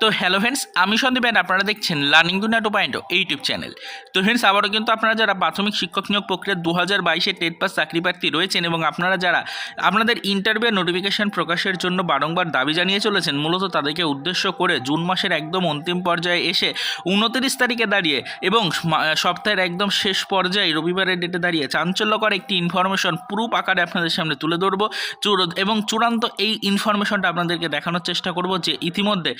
তো hello friends আমি Sandeep and আপনারা দেখছেন learning Duniya two point YouTube channel তো ফ্রেন্ডস আবারও কিন্তু আপনারা যারা প্রাথমিক শিক্ষক নিয়োগ প্রক্রিয়া দু হাজার বাইশে টেট পাস চাকরি প্রার্থী রয়েছেন এবং আপনারা যারা আপনাদের ইন্টারভিউ নোটিফিকেশন প্রকাশের জন্য বারংবার দাবি জানিয়ে চলেছেন, মূলত তাদেরকে উদ্দেশ্য করে জুন মাসের একদম অন্তিম পর্যায়ে এসে উনত্রিশ তারিখে দাঁড়িয়ে এবং সপ্তাহের একদম শেষ পর্যায়ে রবিবারের ডেটে দাঁড়িয়ে চাঞ্চল্যকর একটি ইনফরমেশন প্রুফ আকারে আপনাদের সামনে তুলে ধরবো। এবং চূড়ান্ত এই ইনফরমেশনটা আপনাদেরকে দেখানোর চেষ্টা করব যে ইতিমধ্যে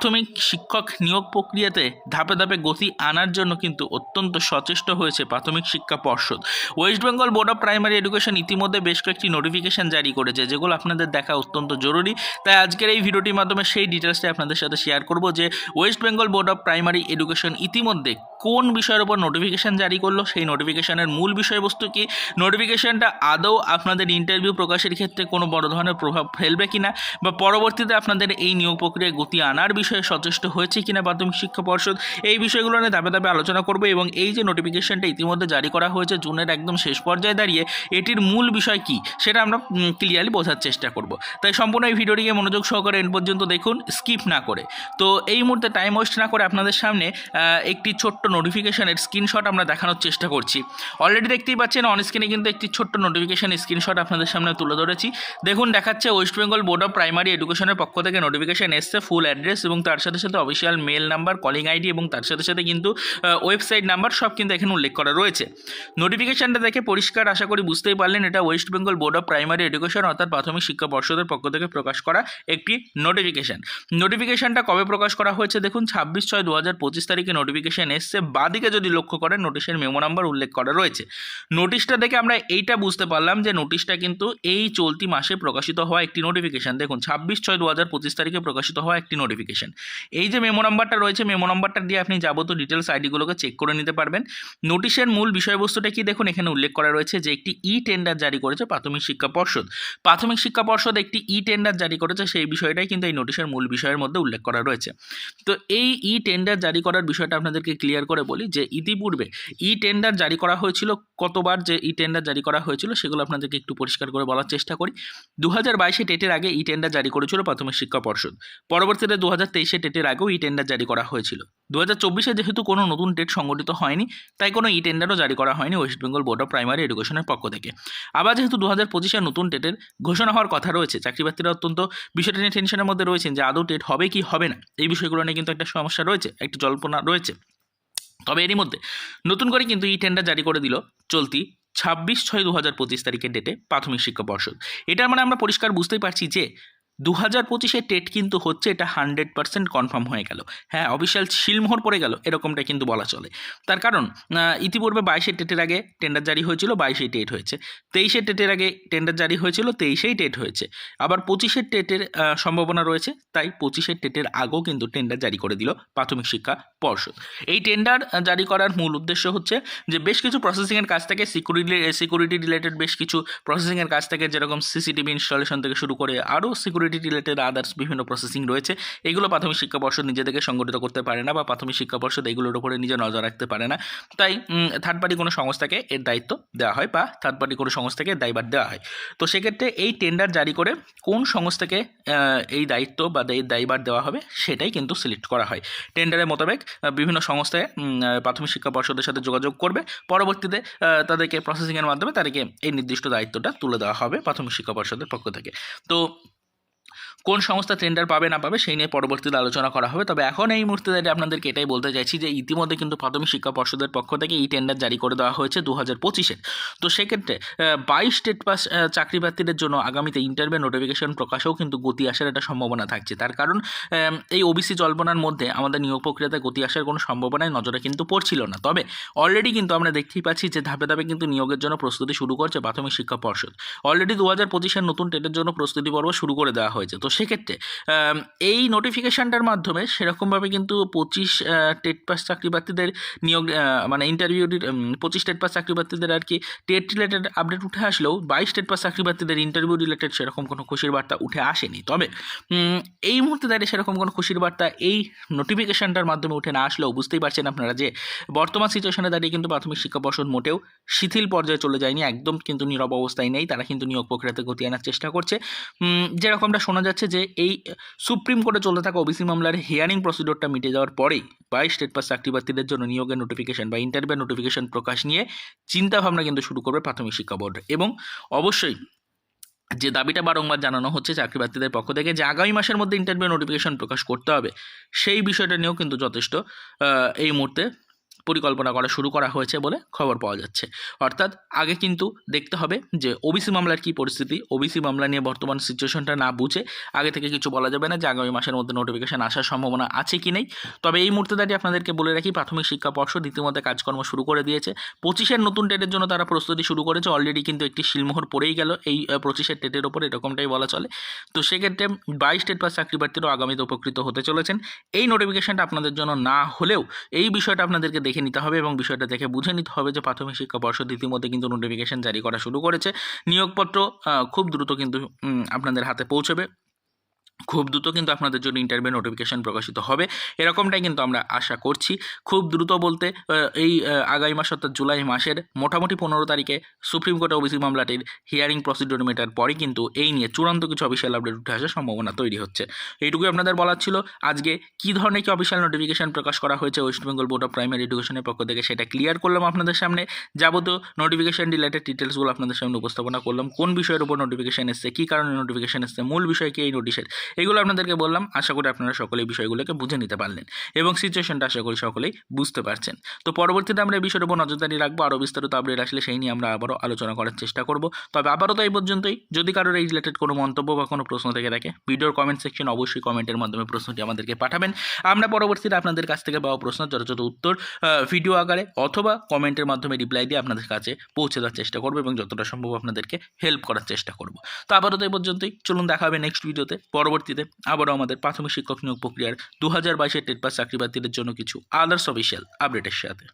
প্রাথমিক শিক্ষক নিয়োগ প্রক্রিয়াতে ধাপে ধাপে গতি আনার জন্য কিন্তু অত্যন্ত সচেষ্ট হয়েছে প্রাথমিক শিক্ষা পর্ষদ। West Bengal board of primary education ইতিমধ্যে বেশ কয়েকটি নোটিফিকেশন জারি করেছে, যেগুলো আপনাদের দেখা অত্যন্ত জরুরি। তাই আজকের এই ভিডিওটির মাধ্যমে সেই ডিটেলসটা আপনাদের সাথে শেয়ার করব যে West Bengal board of primary education ইতিমধ্যে কোন বিষয়ের উপর নোটিফিকেশন জারি করল, সেই নোটিফিকেশনের মূল বিষয়বস্তু কি? নোটিফিকেশনটা আদৌ আপনাদের ইন্টারভিউ প্রকাশের ক্ষেত্রে কোনো বড় ধরনের প্রভাব ফেলবে কিনা? বা পরবর্তীতে আপনাদের এই নিয়োগ প্রক্রিয়ায় গতি আনার বিষয়ে সচেষ্ট হয়েছে কিনা প্রাথমিক শিক্ষা পর্ষদ, এই বিষয়গুলো নিয়ে দাবে ধাপে আলোচনা করব এবং এই যে নোটিফিকেশনটা ইতিমধ্যে জারি করা হয়েছে জুনের একদম শেষ পর্যায়ে দাঁড়িয়ে, এটির মূল বিষয় কি সেটা আমরা ক্লিয়ারলি বোঝার চেষ্টা করব। তাই সম্পূর্ণ এই ভিডিওটিকে মনোযোগ সহকারে এন পর্যন্ত দেখুন স্কিপ না করে। তো এই মুহূর্তে টাইম ওয়েস্ট না করে আপনাদের সামনে একটি ছোট্ট নোটিফিকেশনের স্ক্রিনশট আমরা দেখানোর চেষ্টা করছি। অলরেডি দেখতেই পাচ্ছেন অন স্ক্রিনে কিন্তু একটি ছোট্ট নোটিফিকেশন স্ক্রিনশট আপনাদের সামনে তুলে ধরেছি। দেখুন, দেখাচ্ছে West Bengal board of primary এডুকেশনের পক্ষ থেকে নোটিফিকেশন এসছে ফুল অ্যাড্রেস এবং তার সাথে সাথে official mail number calling ID এবং তার সাথে সাথে কিন্তু ওয়েবসাইট নাম্বার সব কিন্তু এখানে উল্লেখ করা রয়েছে। নোটিফিকেশনটা দেখে পরিষ্কার আশা করি বুঝতেই পারলেন, এটা West Bengal board of primary education অর্থাৎ প্রাথমিক শিক্ষা পর্ষদের পক্ষ থেকে প্রকাশ করা একটি নোটিফিকেশন নোটিফিকেশনটা কবে প্রকাশ করা হয়েছে দেখুন, ছাব্বিশ ছয় দু হাজার পঁচিশ তারিখে নোটিফিকেশান এসছে। বাদিকে যদি লক্ষ্য করেন নোটিশের মেমো নাম্বার উল্লেখ করা রয়েছে। নোটিশটা দেখে আমরা এইটা বুঝতে পারলাম যে নোটিশটা কিন্তু এই চলতি মাসে প্রকাশিত হওয়া একটি নোটিফিকেশন দেখুন, ছাব্বিশ ছয় দু হাজার পঁচিশ তারিখে প্রকাশিত হওয়া একটি নোটিফিকেশন এই যে মেমো নাম্বারটা রয়েছে, মেমো নাম্বারটা দিয়ে আপনি যাবতীয় ডিটেলস আইডিগুলোকে চেক করে নিতে পারবেন। নোটিশের মূল বিষয়বস্তুটা কি দেখুন, এখানে উল্লেখ করা রয়েছে যে একটি ই টেন্ডার জারি করেছে প্রাথমিক শিক্ষা পর্ষদ। প্রাথমিক শিক্ষা পর্ষদ একটি ই টেন্ডার জারি করেছে, সেই বিষয়টাই কিন্তু এই নোটিশের মূল বিষয়ের মধ্যে উল্লেখ করা রয়েছে। তো এই ই টেন্ডার জারি করার বিষয়টা আপনাদেরকে ক্লিয়ার করে বলি যে ইতিপূর্বে ই টেন্ডার জারি করা হয়েছিল, কতবার যে ই টেন্ডার জারি করা হয়েছিল সেগুলো আপনাদেরকে একটু পরিষ্কার করে বলার চেষ্টা করি। দু হাজার বাইশে টেটের আগে ই টেন্ডার জারি করেছিল প্রাথমিক শিক্ষা পর্ষদ। পরবর্তীতে দু হাজার তেইশে টেটের আগেও ই টেন্ডার জারি করা হয়েছিল। দু হাজার চব্বিশে যেহেতু কোনো নতুন টেট সংগঠিত হয়নি, তাই কোনো ই টেন্ডারও জারি করা হয়নি West Bengal board of primary এডুকেশনের পক্ষ থেকে। আবার যেহেতু দু হাজার পঁচিশে নতুন টেটের ঘোষণা হওয়ার কথা রয়েছে, চাকরিপ্রার্থীরা অত্যন্ত বিষয়টা নিয়ে টেনশনের মধ্যে রয়েছেন যে আদৌ টেট হবে কি হবে না, এই বিষয়গুলো নিয়ে কিন্তু একটা সমস্যা রয়েছে, একটি জল্পনা রয়েছে। তবে এরই মধ্যে নতুন করে কিন্তু ই টেন্ডার জারি করে দিল চলতি ছাব্বিশ ছয় দু হাজার পঁচিশ তারিখের ডেটে প্রাথমিক শিক্ষা পর্ষদ। এটার মানে আমরা পরিষ্কার বুঝতেই পারছি যে দু হাজার পঁচিশে টেট কিন্তু হচ্ছে এটা হান্ড্রেড পার্সেন্ট কনফার্ম হয়ে গেল। হ্যাঁ অফিসিয়াল শিলমোহর পড়ে গেল, এরকমটা কিন্তু বলা চলে। তার কারণ ইতিপূর্বে বাইশে টেটের আগে টেন্ডার জারি হয়েছিল, বাইশেই টেট হয়েছে। তেইশে টেটের আগে টেন্ডার জারি হয়েছিল, তেইশেই টেট হয়েছে। আবার পঁচিশের টেটের সম্ভাবনা রয়েছে, তাই পঁচিশের টেটের আগেও কিন্তু টেন্ডার জারি করে দিল প্রাথমিক শিক্ষা পর্ষদ। এই টেন্ডার জারি করার মূল উদ্দেশ্য হচ্ছে যে বেশ কিছু প্রসেসিংয়ের কাজ থেকে সিকিউরিটি সিকিউরিটি রিলেটেড বেশ কিছু প্রসেসিংয়ের কাজ থেকে যেরকম সিসিটিভি ইনস্টলেশন থেকে শুরু করে আরও সিকিউরিটি রিলেটেড আদার্স বিভিন্ন প্রসেসিং রয়েছে, এগুলো প্রাথমিক শিক্ষা পর্ষদ নিজে থেকে সংগঠিত করতে পারে না বা প্রাথমিক শিক্ষা পর্ষদ এগুলোর উপরে নিজে নজর রাখতে পারে না। তাই থার্ড পার্টি কোনো সংস্থাকে এর দায়িত্ব দেওয়া হয় বা থার্ড পার্টি কোনো সংস্থাকে দায়ভার দেওয়া হয়। তো সেক্ষেত্রে এই টেন্ডার জারি করে কোন সংস্থাকে এই দায়িত্ব বা এই দায়ভার দেওয়া হবে সেটাই কিন্তু সিলেক্ট করা হয়। টেন্ডারের মোতাবেক বিভিন্ন সংস্থায় প্রাথমিক শিক্ষা পর্ষদের সাথে যোগাযোগ করবে। পরবর্তীতে তাদেরকে প্রসেসিংয়ের মাধ্যমে তাদেরকে এই নির্দিষ্ট দায়িত্বটা তুলে দেওয়া হবে প্রাথমিক শিক্ষা পর্ষদের পক্ষ থেকে। তো কোন সংস্থা টেন্ডার পাবে, না পাবে, সেই নিয়ে পরবর্তীতে আলোচনা করা হবে। তবে এখন এই মুহূর্তে দাঁড়িয়ে আপনাদেরকে এটাই বলতে চাইছি যে, ইতিমধ্যে কিন্তু প্রাথমিক শিক্ষা পর্ষদের পক্ষ থেকে এই টেন্ডার জারি করে দেওয়া হয়েছে দু হাজার পঁচিশের। তো সেক্ষেত্রে বাইশ স্টেট পাস চাকরি প্রার্থীদের জন্য আগামীতে ইন্টারভিউ নোটিফিকেশন প্রকাশেও কিন্তু গতি আসার একটা সম্ভাবনা থাকছে। তার কারণ এই ওবিসি জল্পনার মধ্যে আমাদের নিয়োগ প্রক্রিয়াতে গতি আসার কোনো সম্ভাবনায় নজরে কিন্তু পড়ছিল না। তবে অলরেডি কিন্তু আমরা দেখতেই পাচ্ছি যে, ধাপে ধাপে কিন্তু নিয়োগের জন্য প্রস্তুতি শুরু করছে প্রাথমিক শিক্ষা পর্ষদ। অলরেডি দু হাজার পঁচিশের নতুন টেটের জন্য প্রস্তুতি পর্ব শুরু করে দেওয়া হয়েছে। তো সেক্ষেত্রে এই নোটিফিকেশানটার মাধ্যমে সেরকমভাবে কিন্তু পঁচিশ টেট পাস চাকরি প্রার্থীদের নিয়োগ মানে ইন্টারভিউ পঁচিশ টেট পাস চাকরি প্রার্থীদের আর কি টেট রিলেটেড আপডেট উঠে আসলেও বাইশ টেট পাস চাকরি প্রার্থীদের ইন্টারভিউ রিলেটেড সেরকম কোনো খুশির বার্তা উঠে আসেনি। তবে এই মুহূর্তে দাঁড়িয়ে সেরকম কোনো খুশির বার্তা এই নোটিফিকেশানটার মাধ্যমে উঠে না আসলেও বুঝতেই পারছেন আপনারা যে বর্তমান সিচুয়েশনে দাঁড়িয়ে কিন্তু প্রাথমিক শিক্ষা পর্ষদ মোটেও শিথিল পর্যায়ে চলে যায়নি, একদম কিন্তু নীরব অবস্থায় নেই, তারা কিন্তু নিয়োগ প্রক্রিয়াতে গতি আনার চেষ্টা করছে। যেরকমটা শোনা যাচ্ছে যাচ্ছে যে এই সুপ্রিম কোর্টে চলতে থাকা ওবিসি মামলার হিয়ারিং প্রসিডিওরটা মিটে যাওয়ার পরেই বাইশ স্টেট পাস চাকরি প্রার্থীদের জন্য নিয়োগের নোটিফিকেশন বা ইন্টারভিউ নোটিফিকেশন প্রকাশ নিয়ে চিন্তাভাবনা কিন্তু শুরু করবে প্রাথমিক শিক্ষা বোর্ড। এবং অবশ্যই যে দাবিটা বারংবার জানানো হচ্ছে চাকরি প্রার্থীদের পক্ষ থেকে যে আগামী মাসের মধ্যে ইন্টারভিউ নোটিফিকেশন প্রকাশ করতে হবে, সেই বিষয়টা নিয়েও কিন্তু যথেষ্ট এই মুহূর্তে পরিকল্পনা করা শুরু করা হয়েছে বলে খবর পাওয়া যাচ্ছে। অর্থাৎ আগে কিন্তু দেখতে হবে যে ওবিসি মামলার কী পরিস্থিতি ওবিসি মামলা নিয়ে বর্তমান সিচুয়েশনটা না বুঝে আগে থেকে কিছু বলা যাবে না যে আগামী মাসের মধ্যে নোটিফিকেশান আসার সম্ভাবনা আছে কি নেই। তবে এই মুহূর্তে দাঁড়িয়ে আপনাদেরকে বলে রাখি, প্রাথমিক শিক্ষা পর্ষদ ইতিমধ্যে কাজকর্ম শুরু করে দিয়েছে। পঁচিশের নতুন টেটের জন্য তারা প্রস্তুতি শুরু করেছে অলরেডি কিন্তু একটি শিলমোহর পড়েই গেল এই পঁচিশের টেটের ওপর, এরকমটাই বলা চলে। তো সেক্ষেত্রে বাইশ টেট পাস চাকরি প্রার্থীরাও আগামীতে উপকৃত হতে চলেছেন। এই নোটিফিকেশনটা আপনাদের জন্য না হলেও এই বিষয়টা আপনাদেরকে দেখে নিতে হবে এবং বিষয়টা দেখে বুঝে নিতে হবে যে প্রাথমিক শিক্ষা পর্ষদ ইতিমধ্যে কিন্তু নোটিফিকেশন জারি করা শুরু করেছে। নিয়োগপত্র খুব দ্রুত কিন্তু আপনাদের হাতে পৌঁছবে। খুব দ্রুত কিন্তু আপনাদের জন্য ইন্টারভিউ নোটিফিকেশন প্রকাশিত হবে। এরকমটাই কিন্তু আমরা আশা করছি। খুব দ্রুত বলতে এই আগামী মাস অর্থাৎ জুলাই মাসের মোটামুটি পনেরো তারিখে সুপ্রিম কোর্টে ওবিসি মামলাটির হিয়ারিং প্রসিডিওর মেটার পরে কিন্তু এই নিয়ে চূড়ান্ত কিছু অফিসিয়াল আপডেট উঠে আসার সম্ভাবনা তৈরি হচ্ছে। এইটুকুই আপনাদের বলার ছিল। আজকে কী ধরনের কি অফিসিয়াল নোটিফিকেশন প্রকাশ করা হয়েছে West Bengal board of primary এডুকেশনের পক্ষ থেকে সেটা ক্লিয়ার করলাম আপনাদের সামনে। যাবতীয় নোটিফিকেশন রিলেটেড ডিটেলসগুলো আপনাদের সামনে উপস্থাপনা করলাম। কোন বিষয়ের উপর নোটিফিকেশন এসছে, কী কারণে নোটিফিকেশান এসছে, মূল বিষয় কি এই নোটিশের এগুলো আপনাদেরকে বললাম। আশা করি আপনারা সকলেই বিষয়গুলোকে বুঝে নিতে পারলেন এবং সিচুয়েশনটা আশা করি সকলেই বুঝতে পারছেন। তো পরবর্তীতে আমরা এই বিষয়ের উপর নজরদারি রাখব। আরও বিস্তারিত আপডেট আসলে সেই নিয়ে আমরা আবারও আলোচনা করার চেষ্টা করব। তবে আবারও তো এই পর্যন্তই। যদি কারোর এই রিলেটেড কোনো মন্তব্য বা কোনো প্রশ্ন থেকে থাকে, ভিডিওর কমেন্ট সেকশন অবশ্যই কমেন্টের মাধ্যমে প্রশ্নটি আমাদেরকে পাঠাবেন। আমরা পরবর্তীতে আপনাদের কাছ থেকে পাওয়া প্রশ্ন যথাযথ উত্তর ভিডিও আকারে অথবা কমেন্টের মাধ্যমে রিপ্লাই দিয়ে আপনাদের কাছে পৌঁছে দেওয়ার চেষ্টা করব এবং যতটা সম্ভব আপনাদেরকে হেল্প করার চেষ্টা করব। তো আবারও তো এই পর্যন্তই। চলুন দেখা হবে নেক্সট ভিডিওতে পরবর্তীতে আবারও আমাদের প্রাথমিক শিক্ষক নিয়োগ প্রক্রিয়ার দু হাজার বাইশের টেট পাস চাকরি বাতিলের জন্য কিছু আদার্স অফিসিয়াল আপডেটের সাথে।